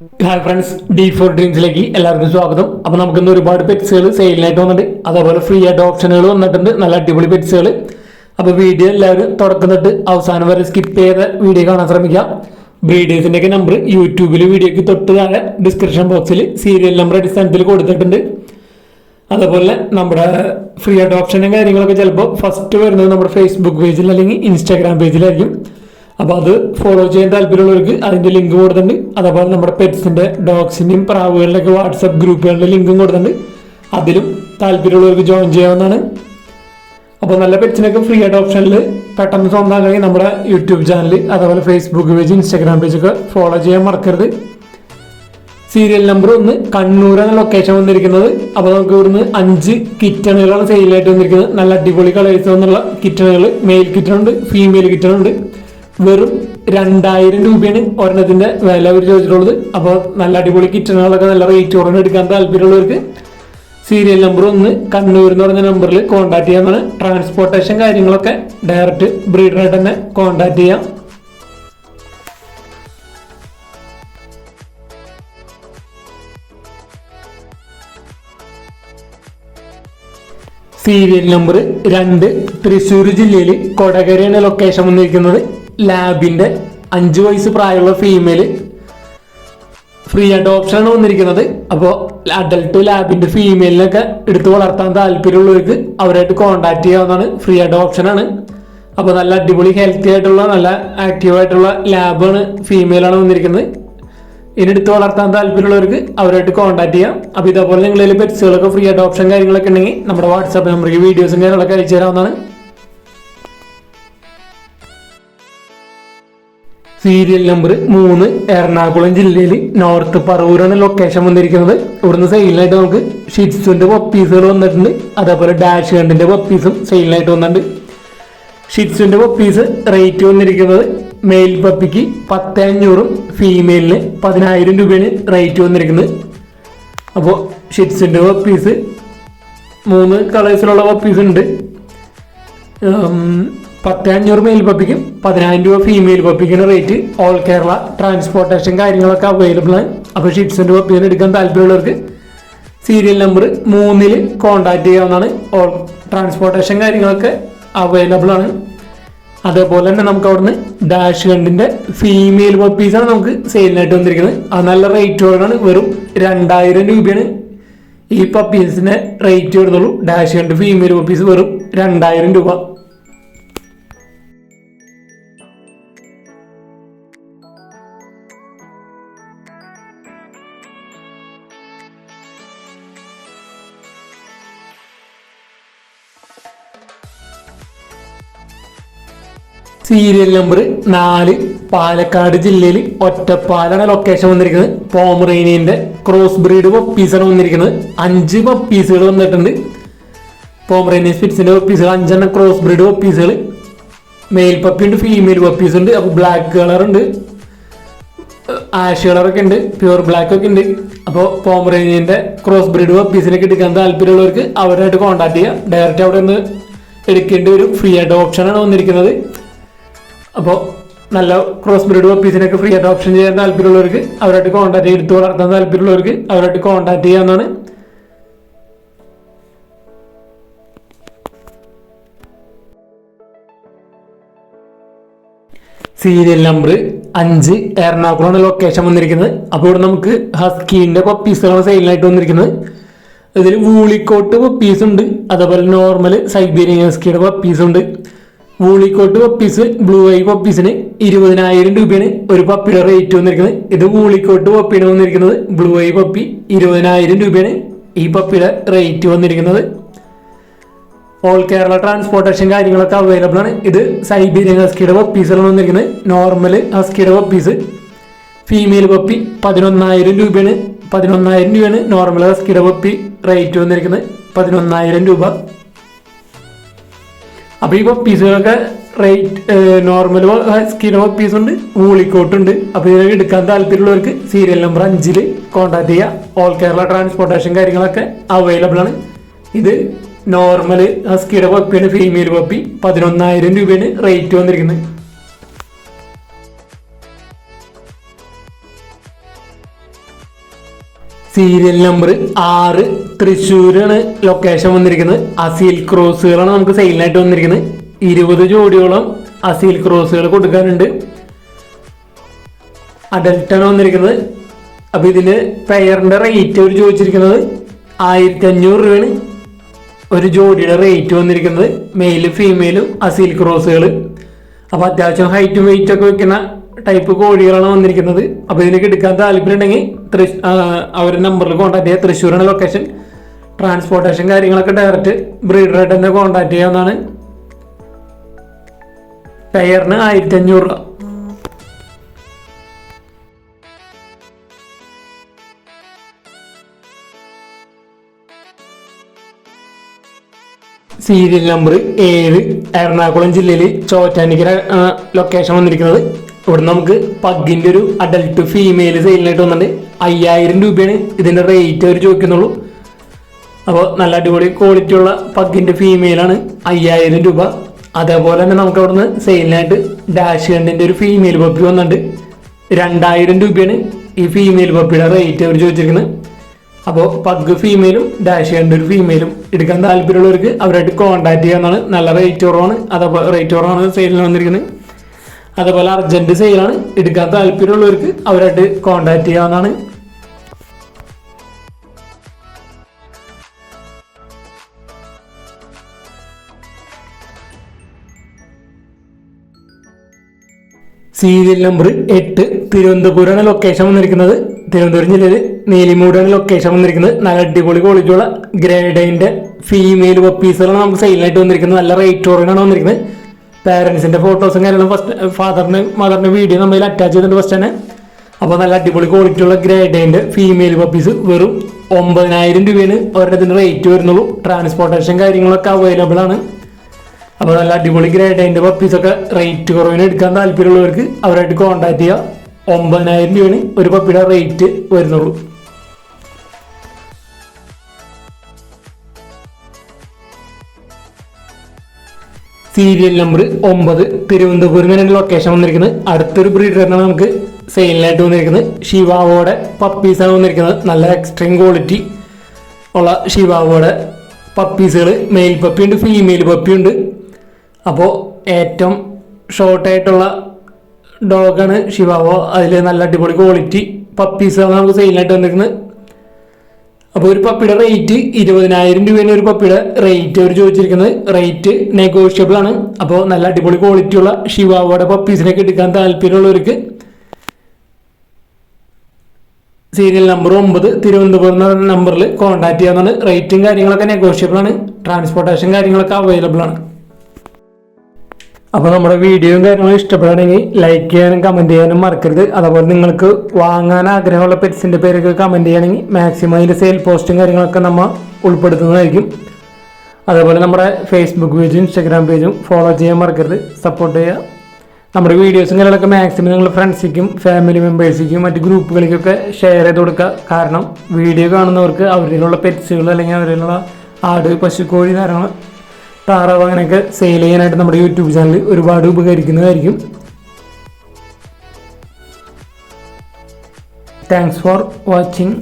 Hi friends D four ഡ്രീംസിലേക്ക് എല്ലാവർക്കും സ്വാഗതം. അപ്പോൾ നമുക്കിന്ന് ഒരുപാട് പെറ്റ്സുകൾ സെയിലിനായിട്ട് വന്നിട്ടുണ്ട്. അതേപോലെ ഫ്രീ ആയിട്ട് ഓപ്ഷനുകൾ വന്നിട്ടുണ്ട്. നല്ല അടിപൊളി പെറ്റ്സുകൾ അപ്പോൾ വീഡിയോ എല്ലാവരും തുടക്കുന്നിട്ട് അവസാനം വരെ സ്കിപ്പ് ചെയ്ത വീഡിയോ കാണാൻ ശ്രമിക്കുക ബ്രീഡേഴ്സിന്റെ ഒക്കെ നമ്പർ യൂട്യൂബിൽ വീഡിയോക്ക് തൊട്ട് താഴെ ഡിസ്ക്രിപ്ഷൻ ബോക്സിൽ സീരിയൽ നമ്പർ അടിസ്ഥാനത്തിൽ കൊടുത്തിട്ടുണ്ട്. അതേപോലെ നമ്മുടെ ഫ്രീ ആയിട്ട് ഓപ്ഷനും കാര്യങ്ങളൊക്കെ ചിലപ്പോൾ ഫസ്റ്റ് വരുന്നത് നമ്മുടെ ഫേസ്ബുക്ക് പേജിൽ അല്ലെങ്കിൽ ഇൻസ്റ്റാഗ്രാം പേജിലായിരിക്കും അപ്പോൾ അത് ഫോളോ ചെയ്യാൻ താല്പര്യമുള്ളവർക്ക് അതിന്റെ ലിങ്ക് കൊടുത്തിട്ടുണ്ട്. അതേപോലെ നമ്മുടെ പെറ്റ്സിന്റെ ഡോഗ്സിന്റെയും പ്രാവുകളുടെയൊക്കെ വാട്സപ്പ് ഗ്രൂപ്പുകളുടെ ലിങ്കും കൊടുത്തിട്ടുണ്ട്. അതിലും താല്പര്യമുള്ളവർക്ക് ജോയിൻ ചെയ്യാവുന്നതാണ്. അപ്പോൾ നല്ല പെറ്റ്സിനൊക്കെ ഫ്രീ ആയിട്ട് ഓപ്ഷനിൽ പെട്ടെന്ന് സ്വന്തമാക്കണമെങ്കിൽ നമ്മുടെ യൂട്യൂബ് ചാനൽ അതേപോലെ ഫേസ്ബുക്ക് പേജ് ഇൻസ്റ്റാഗ്രാം പേജൊക്കെ ഫോളോ ചെയ്യാൻ മറക്കരുത്. സീരിയൽ നമ്പർ ഒന്ന് കണ്ണൂരാണ് ലൊക്കേഷൻ വന്നിരിക്കുന്നത്. അപ്പോൾ നമുക്ക് ഇവിടുന്ന് അഞ്ച് കിറ്റണുകളാണ് സെയിലായിട്ട് വന്നിരിക്കുന്നത്. നല്ല അടിപൊളി കളേഴ്സ് എന്നുള്ള കിറ്റണുകൾ മെയിൽ കിറ്റണുണ്ട് ഫീമെയിൽ കിറ്റണുണ്ട്. വെറും രണ്ടായിരം രൂപയാണ് ഒരെണ്ണത്തിന്റെ വില അവർ ചോദിച്ചിട്ടുള്ളത്. അപ്പോൾ നല്ല അടിപൊളി കിറ്റണുകളൊക്കെ നല്ല റേറ്റ് കുറഞ്ഞ് എടുക്കാൻ താല്പര്യമുള്ളവർക്ക് സീരിയൽ നമ്പർ ഒന്ന് കണ്ണൂർ എന്ന് പറഞ്ഞ നമ്പറിൽ കോൺടാക്ട് ചെയ്യാന്നാണ് ട്രാൻസ്പോർട്ടേഷൻ കാര്യങ്ങളൊക്കെ ഡയറക്റ്റ് ബ്രീഡറായിട്ട് തന്നെ കോൺടാക്ട് ചെയ്യാം. സീരിയൽ നമ്പർ രണ്ട് തൃശ്ശൂർ ജില്ലയിൽ കൊടകരയാണ് ലൊക്കേഷൻ വന്നിരിക്കുന്നത്. ലാബിന്റെ അഞ്ച് വയസ്സ് പ്രായമുള്ള ഫീമെയിൽ ഫ്രീ ആയിട്ട് ആണ് വന്നിരിക്കുന്നത്. അപ്പോൾ അഡൽട്ട് ലാബിന്റെ ഫീമെയിലിനൊക്കെ എടുത്ത് വളർത്താൻ താല്പര്യമുള്ളവർക്ക് അവരായിട്ട് കോൺടാക്ട് ചെയ്യാവുന്നതാണ്. ഫ്രീ ആയിട്ട് ഓപ്ഷനാണ് അപ്പോൾ നല്ല അടിപൊളി ഹെൽത്തി ആയിട്ടുള്ള നല്ല ആക്റ്റീവ് ആയിട്ടുള്ള ലാബാണ് ഫീമെയിലാണ് വന്നിരിക്കുന്നത്. ഇനി എടുത്ത് വളർത്താൻ താല്പര്യമുള്ളവർക്ക് അവരായിട്ട് കോൺടാക്ട് ചെയ്യാം. അപ്പോൾ ഇതേപോലെ നിങ്ങളിൽ പെറ്റ്സുകളൊക്കെ ഫ്രീ ആയിട്ട് ഓപ്ഷൻ കാര്യങ്ങളൊക്കെ ഉണ്ടെങ്കിൽ നമ്മുടെ വാട്സാപ്പ് നമ്പറിൽ വീഡിയോസും കാര്യങ്ങളൊക്കെ അയച്ചു തരാവുന്നതാണ്. സീരിയൽ നമ്പർ മൂന്ന് എറണാകുളം ജില്ലയിൽ നോർത്ത് പറവൂരാണ് ലൊക്കേഷൻ വന്നിരിക്കുന്നത്. ഇവിടുന്ന് സെയിലായിട്ട് നമുക്ക് ഷിറ്റ്സുവിന്റെ പപ്പീസുകൾ വന്നിട്ടുണ്ട്. അതേപോലെ ഡാഷ് ഹണ്ടിന്റെ പപ്പീസും സെയിലിനായിട്ട് വന്നിട്ടുണ്ട്. ഷിറ്റ്സുവിന്റെ പപ്പീസ് റേറ്റ് വന്നിരിക്കുന്നത് മെയിൽ പപ്പിക്ക് പത്ത് അഞ്ഞൂറും ഫീമെയിലിന് പതിനായിരം രൂപയാണ് റേറ്റ് വന്നിരിക്കുന്നത്. അപ്പോൾ ഷിറ്റ്സിന്റെ പപ്പീസ് മൂന്ന് കളേഴ്സിലുള്ള പപ്പീസ് ഉണ്ട്. പത്ത് അഞ്ഞൂറ് മെയിൽ പപ്പിക്കും പതിനായിരം രൂപ ഫീമെയിൽ പപ്പിക്കുന്ന റേറ്റ് ഓൾ കേരള ട്രാൻസ്പോർട്ടേഷൻ കാര്യങ്ങളൊക്കെ അവൈലബിൾ ആണ്. അപ്പോൾ ഷിറ്റ്സിന്റെ പപ്പീസിന് എടുക്കാൻ താല്പര്യമുള്ളവർക്ക് സീരിയൽ നമ്പർ മൂന്നിൽ കോൺടാക്ട് ചെയ്യാവുന്നതാണ്. ഓൾ ട്രാൻസ്പോർട്ടേഷൻ കാര്യങ്ങളൊക്കെ അവൈലബിൾ ആണ്. അതേപോലെ തന്നെ നമുക്ക് അവിടുന്ന് ഡാഷ് കണ്ടിന്റെ ഫീമെയിൽ പപ്പീസാണ് നമുക്ക് സെയിലിനായിട്ട് വന്നിരിക്കുന്നത്. അത് നല്ല റേറ്റോടാണ് വെറും രണ്ടായിരം രൂപയാണ്. ഈ പപ്പീസിന് റേറ്റ് വരുന്നുള്ളൂ. ഡാഷ് കണ്ട് ഫീമെയിൽ പപ്പീസ് വെറും രണ്ടായിരം രൂപ. സീരിയൽ നമ്പർ നാല് പാലക്കാട് ജില്ലയിൽ ഒറ്റപ്പാലാണ് ലൊക്കേഷൻ വന്നിരിക്കുന്നത്. പോമറേനിയന്റെ ക്രോസ് ബ്രീഡ് പപ്പീസാണ് വന്നിരിക്കുന്നത്. അഞ്ച് പപ്പീസുകൾ വന്നിട്ടുണ്ട്. പോമറേനിയൻ സ്പിറ്റ്സിന്റെ പപ്പീസുകൾ അഞ്ചെണ്ണം ക്രോസ് ബ്രീഡ് പപ്പീസുകൾ മെയിൽ പപ്പി ഉണ്ട് ഫീമെയിൽ പപ്പീസ് ഉണ്ട് അപ്പോൾ ബ്ലാക്ക് കളർ ഉണ്ട്. ആഷ് കളറൊക്കെ ഉണ്ട് പ്യൂർ ബ്ലാക്ക് ഒക്കെ ഉണ്ട്. അപ്പോൾ പോമറേനിയന്റെ ക്രോസ് ബ്രീഡ് പപ്പീസിനൊക്കെ എടുക്കാൻ താല്പര്യമുള്ളവർക്ക് അവരായിട്ട് കോൺടാക്ട് ചെയ്യാം. ഡയറക്റ്റ് അവിടെ നിന്ന് എടുക്കേണ്ടി വരും. ഫ്രീ ആയിട്ട് ഓപ്ഷനാണ് വന്നിരിക്കുന്നത്. അപ്പോൾ നല്ല ക്രോസ് ബ്രീഡ് പപ്പീസിനൊക്കെ ഫ്രീ ആയിട്ട് ഓപ്ഷൻ ചെയ്യാൻ താല്പര്യമുള്ളവർക്ക് അവരായിട്ട് കോൺടാക്ട് എടുത്ത് വളർത്താൻ താല്പര്യമുള്ളവർക്ക് അവരായിട്ട് കോൺടാക്ട് ചെയ്യാവുന്നതാണ്. സീരിയൽ നമ്പർ അഞ്ച് എറണാകുളമാണ് ലൊക്കേഷൻ വന്നിരിക്കുന്നത്. അപ്പോൾ ഇവിടെ നമുക്ക് ഹസ്കീന്റെ പപ്പീസുകളാണ് സെയിലിനായിട്ട് വന്നിരിക്കുന്നത്. ഇതിൽ വൂളിക്കോട്ട് പപ്പീസ് ഉണ്ട്. അതേപോലെ നോർമൽ സൈബീരിയൻ ഹസ്കിയുടെ പപ്പീസ് ഉണ്ട്. Woolly coat puppies blue eye പപ്പീസിന് ഇരുപതിനായിരം രൂപയാണ് ഒരു പപ്പിയുടെ റേറ്റ് വന്നിരിക്കുന്നത്. ഇത് വൂളിക്കോട്ട് പപ്പിയാണ് വന്നിരിക്കുന്നത്. ബ്ലൂ ഐ പപ്പി ഇരുപതിനായിരം രൂപയാണ് ഈ പപ്പിയുടെ റേറ്റ് വന്നിരിക്കുന്നത്. ഓൾ കേരള ട്രാൻസ്പോർട്ടേഷൻ കാര്യങ്ങളൊക്കെ അവൈലബിൾ ആണ്. ഇത് സൈബീരിയൻ ഹസ്കിയുടെ പപ്പീസാണ് വന്നിരിക്കുന്നത്. നോർമൽ ഹസ്കിയുടെ പപ്പീസ്. ഫീമെയിൽ പപ്പി പതിനൊന്നായിരം രൂപയാണ്. പതിനൊന്നായിരം രൂപയാണ് നോർമൽ ഹസ്കിയുടെ പപ്പി റേറ്റ് വന്നിരിക്കുന്നത്. പതിനൊന്നായിരം രൂപ. അപ്പോൾ ഈ പപ്പീസുകളൊക്കെ റേറ്റ് നോർമൽ സ്കിൻ പപ്പീസ് ഉണ്ട് ഊളിക്കോട്ട് ഉണ്ട് അപ്പോൾ ഇതിനൊക്കെ എടുക്കാൻ താല്പര്യമുള്ളവർക്ക് സീരിയൽ നമ്പർ അഞ്ചിൽ കോൺടാക്ട് ചെയ്യുക ഓൾ കേരള ട്രാൻസ്പോർട്ടേഷൻ കാര്യങ്ങളൊക്കെ അവൈലബിൾ ആണ്. ഇത് നോർമൽ ഹസ്കിയുടെ പപ്പിയാണ് ഫീമെയിൽ പപ്പി പതിനൊന്നായിരം രൂപയാണ് റേറ്റ് വന്നിരിക്കുന്നത് സീരിയൽ നമ്പർ ആറ് തൃശ്ശൂരാണ് ലൊക്കേഷൻ വന്നിരിക്കുന്നത്. അസീൽ ക്രോസുകളാണ് നമുക്ക് സെയിലിനായിട്ട് വന്നിരിക്കുന്നത്. ഇരുപത് ജോഡിയോളം അസീൽ ക്രോസുകൾ കൊടുക്കാനുണ്ട്. അഡൽട്ടാണ് വന്നിരിക്കുന്നത്. അപ്പം ഇതിന് പെയറിന്റെ റേറ്റ് അവർ ചോദിച്ചിരിക്കുന്നത് ആയിരത്തി അഞ്ഞൂറ് രൂപയാണ്. ഒരു ജോഡിയുടെ റേറ്റ് വന്നിരിക്കുന്നത്. മെയിലും ഫീമെയിലും അസീൽ ക്രോസുകൾ അപ്പോൾ അത്യാവശ്യം ഹൈറ്റും വെയിറ്റും ഒക്കെ വെക്കുന്ന ടൈപ്പ് കോഴികളാണ് വന്നിരിക്കുന്നത്. അപ്പോൾ ഇതിലേക്ക് എടുക്കാൻ താല്പര്യം ഉണ്ടെങ്കിൽ തൃശ് അവരുടെ നമ്പറിൽ കോൺടാക്ട് ചെയ്യുക. തൃശ്ശൂരാണ് ലൊക്കേഷൻ ട്രാൻസ്പോർട്ടേഷൻ കാര്യങ്ങളൊക്കെ ഡയറക്റ്റ് ബ്രീഡറായിട്ട് തന്നെ കോൺടാക്ട് ചെയ്യാവുന്നതാണ്. പെയറിന് ആയിരത്തി അഞ്ഞൂറ് രൂപ. സീരിയൽ നമ്പർ ഏഴ് എറണാകുളം ജില്ലയിൽ ചോറ്റാനിക്കര ലൊക്കേഷൻ വന്നിരിക്കുന്നത്. ഇവിടെ നമുക്ക് പഗ്ഗിന്റെ ഒരു അഡൽട്ട് ഫീമെയിൽ സെയിലിനായിട്ട് വന്നിട്ടുണ്ട്. അയ്യായിരം രൂപയാണ് ഇതിന്റെ റേറ്റ് അവർ ചോദിക്കുന്നുള്ളൂ. അപ്പോൾ നല്ല അടിപൊളി ക്വാളിറ്റി ഉള്ള പഗ്ഗിന്റെ ഫീമെയിലാണ് അയ്യായിരം രൂപ. അതേപോലെ തന്നെ നമുക്ക് അവിടുന്ന് സെയിലിനായിട്ട് ഡാഷ് കണ്ടിന്റെ ഒരു ഫീമെയിൽ പപ്പി വന്നിട്ടുണ്ട്. രണ്ടായിരം രൂപയാണ് ഈ ഫീമെയിൽ പപ്പിയുടെ റേറ്റ് അവർ ചോദിച്ചിരിക്കുന്നത്. അപ്പോൾ പഗ് ഫീമെയിലും ഡാഷ് കണ്ട ഒരു ഫീമെയിലും എടുക്കാൻ താല്പര്യമുള്ളവർക്ക് അവരായിട്ട് കോൺടാക്ട് ചെയ്യാന്നാണ് നല്ല റേറ്റ് കുറവാണ്. അതേപോലെ റേറ്റ് കുറവാണ് സെയിലിന് വന്നിരിക്കുന്നത്. അതേപോലെ അർജന്റ് സെയിലാണ് എടുക്കാൻ താല്പര്യമുള്ളവർക്ക് അവരായിട്ട് കോൺടാക്ട് ചെയ്യാവുന്നതാണ്. സീരിയൽ നമ്പർ എട്ട് തിരുവനന്തപുരമാണ് ലൊക്കേഷൻ വന്നിരിക്കുന്നത്. തിരുവനന്തപുരം ജില്ലയിൽ നീലിമൂടാണ് ലൊക്കേഷൻ വന്നിരിക്കുന്നത്. നല്ല അടിപൊളി ക്വാളിറ്റിയുള്ള ഗ്രേഡൈന്റെ ഫീമെയിൽ പപ്പീസുകളാണ് നമുക്ക് സെയിലായിട്ട് വന്നിരിക്കുന്നത്. നല്ല റേറ്റ് ഓറിനാണ് വന്നിരിക്കുന്നത്. പാരൻസിന്റെ ഫോട്ടോസും കാര്യങ്ങളും ഫസ്റ്റ് ഫാദറിന് മദറിന് വീഡിയോ നമ്മൾ അറ്റാച്ച് ചെയ്തിട്ടുണ്ട് ഫസ്റ്റ് തന്നെ. അപ്പോൾ നല്ല അടിപൊളി ക്വാളിറ്റി ഉള്ള ഗ്രേഡേന്റെ ഫീമെയിൽ പപ്പീസ് വെറും ഒമ്പതിനായിരം രൂപയാണ്. ഒരെണ്ണത്തിന്റെ റേറ്റ് വരുന്നുള്ളൂ. ട്രാൻസ്പോർട്ടേഷൻ കാര്യങ്ങളൊക്കെ അവൈലബിൾ ആണ്. അപ്പോൾ നല്ല അടിപൊളി ഗ്രേഡേന്റെ പപ്പീസൊക്കെ റേറ്റ് കുറവിന് എടുക്കാൻ താല്പര്യമുള്ളവർക്ക് അവരായിട്ട് കോൺടാക്ട് ചെയ്യുക ഒമ്പതിനായിരം രൂപയാണ് ഒരു പപ്പിയുടെ റേറ്റ് വരുന്നുള്ളൂ. സീരിയൽ നമ്പർ ഒമ്പത് തിരുവനന്തപുരം തന്നെ ലൊക്കേഷൻ വന്നിരിക്കുന്നത്. അടുത്തൊരു ബ്രീഡറാണ് നമുക്ക് സെയിലിനായിട്ട് വന്നിരിക്കുന്നത്. ഷിവാവോടെ പപ്പീസാണ് വന്നിരിക്കുന്നത്. നല്ല എക്സ്ട്രീം ക്വാളിറ്റി ഉള്ള ഷിവാവോടെ പപ്പീസുകൾ മെയിൽ പപ്പിയുണ്ട് ഫീമെയിൽ പപ്പിയുണ്ട് അപ്പോൾ ഏറ്റവും ഷോർട്ടായിട്ടുള്ള ഡോഗാണ് ഷിവാവോ അതിൽ നല്ല അടിപൊളി ക്വാളിറ്റി പപ്പീസാണ് നമുക്ക് സെയിലിനായിട്ട് വന്നിരിക്കുന്നത്. അപ്പോൾ ഒരു പപ്പിയുടെ റേറ്റ് ഇരുപതിനായിരം രൂപയാണ് ഒരു പപ്പിയുടെ റേറ്റ് അവർ ചോദിച്ചിരിക്കുന്നത് റേറ്റ് നെഗോഷ്യബിൾ ആണ്. അപ്പോൾ നല്ല അടിപൊളി ക്വാളിറ്റിയുള്ള ഷിവാവോടെ പപ്പീസിനൊക്കെ എടുക്കാൻ താല്പര്യമുള്ളവർക്ക് സീരിയൽ നമ്പർ ഒമ്പത് തിരുവനന്തപുരം എന്ന് പറഞ്ഞ നമ്പറിൽ കോൺടാക്ട് ചെയ്യാവുന്നതാണ്. റേറ്റും കാര്യങ്ങളൊക്കെ നെഗോഷ്യബിൾ ആണ്. ട്രാൻസ്പോർട്ടേഷൻ കാര്യങ്ങളൊക്കെ അവൈലബിൾ ആണ്. അപ്പോൾ നമ്മുടെ വീഡിയോയും കാര്യങ്ങളും ഇഷ്ടപ്പെടുകയാണെങ്കിൽ ലൈക്ക് ചെയ്യാനും കമന്റ് ചെയ്യാനും മറക്കരുത്. അതുപോലെ നിങ്ങൾക്ക് വാങ്ങാൻ ആഗ്രഹമുള്ള പെറ്റ്സിന്റെ പേരൊക്കെ കമന്റ് ചെയ്യണമെങ്കിൽ മാക്സിമം അതിന്റെ സെയിൽ പോസ്റ്റും കാര്യങ്ങളൊക്കെ നമ്മൾ ഉൾപ്പെടുത്തുന്നതായിരിക്കും. അതേപോലെ നമ്മുടെ ഫേസ്ബുക്ക് പേജും ഇൻസ്റ്റാഗ്രാം പേജും ഫോളോ ചെയ്യാൻ മറക്കരുത്. സപ്പോർട്ട് ചെയ്യുക. നമ്മുടെ വീഡിയോസും കാര്യങ്ങളൊക്കെ മാക്സിമം നിങ്ങൾ ഫ്രണ്ട്സിക്കും ഫാമിലി മെമ്പേഴ്സിക്കും മറ്റ് ഗ്രൂപ്പുകളിലേക്കൊക്കെ ഷെയർ ചെയ്ത് കൊടുക്കുക. കാരണം വീഡിയോ കാണുന്നവർക്ക് അവരിലുള്ള പെറ്റ്സുകൾ അല്ലെങ്കിൽ അവരിലുള്ള ആട് പശു കോഴി ധാരാളം താറാവ് അങ്ങനെയൊക്കെ സെയിൽ ചെയ്യാനായിട്ട് നമ്മുടെ യൂട്യൂബ് ചാനൽ ഒരുപാട് ഉപകരിക്കുന്നതായിരിക്കും. Thanks for watching